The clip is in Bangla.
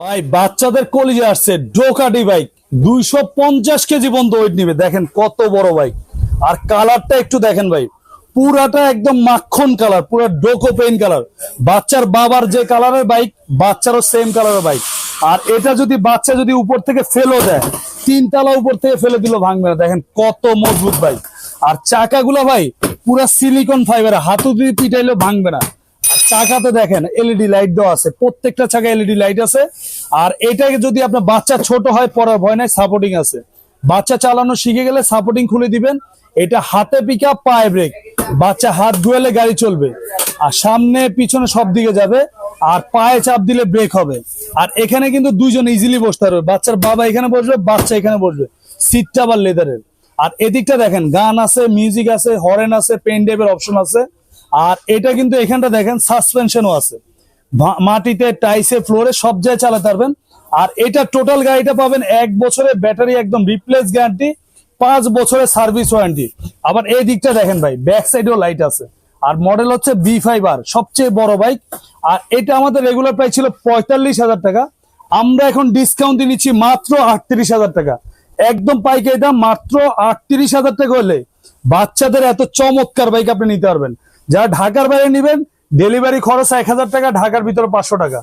ভাই, বাচ্চাদের কলিজে আসছে ডোকাটি বাইক। দুইশো পঞ্চাশ কেজি পর্যন্ত ওয়েট নিবে। দেখেন কত বড় বাইক। আর কালারটা একটু দেখেন ভাই। পুরাটা একদম মাখন কালার, পুরো ডোকো পেন কালার। বাচ্চার বাবার যে কালারের বাইক, বাচ্চারও সেম কালারের বাইক। আর এটা যদি বাচ্চা যদি উপর থেকে ফেলো দেয় তিন তালা উপর থেকে ফেলে দিল ভাঙবে না। দেখেন কত মজবুত বাইক। আর চাকাগুলো ভাই, পুরা সিলিকন ফাইবার হাতু দিয়ে পিটাইলেও ভাঙবে না। চাকাতে দেখেন এলইডি লাইট দেওয়া আছে। প্রত্যেকটা চাকা এলইডি লাইট আছে। আর এটাকে যদি আপনার বাচ্চা ছোট হয়, পড়ার ভয় নাই সাপোর্টিং আছে। বাচ্চা চালানো শিখে গেলে সাপোর্টিং খুলে দিবেন। এটা হাতে পিক আপ পায়ে ব্রেক বাচ্চা হাত ধুয়েলে গাড়ি চলবে। আর সামনে, পিছনে সব দিকে যাবে। আর পায়ে চাপ দিলে ব্রেক হবে। আর এখানে কিন্তু দুইজন ইজিলি বসতে পারবে। বাচ্চার বাবা এখানে বসবে, বাচ্চা এখানে বসবে। সিটটা আবার লেদারের আর এদিকটা দেখেন, গান আছে মিউজিক আছে হরেন আছে পেন ড্রাইভের অপশন আছে। আর এটা কিন্তু এখানটা দেখেন সাসপেনশনও আছে। মাটিতে, টাইসে, ফ্লোরে সব জায়গায় চালাতে পারবেন। আর এটা টোটাল গাড়িটা পাবেন এক বছরের ব্যাটারি একদম রিপ্লেস গ্যারান্টি পাঁচ বছরের সার্ভিস ওয়ারেন্টি আবার এই দিকটা দেখেন ভাই ব্যাক সাইডেও লাইট আছে। আর মডেল হচ্ছে বি ফাইভ আর সবচেয়ে বড় বাইক আর এটা আমাদের রেগুলার প্রাইস ছিল পঁয়তাল্লিশ হাজার টাকা। আমরা এখন ডিসকাউন্ট দিয়ে নিচ্ছি মাত্র আটত্রিশ হাজার টাকা। একদম পাইকারি দাম মাত্র আটত্রিশ হাজার টাকা হলে বাচ্চাদের এত চমৎকার বাইক আপনি নিতে পারবেন। যারা ঢাকার বাইরে নেবেন ডেলিভারি খরচ এক হাজার টাকা ঢাকার ভিতরে পাঁচশো টাকা।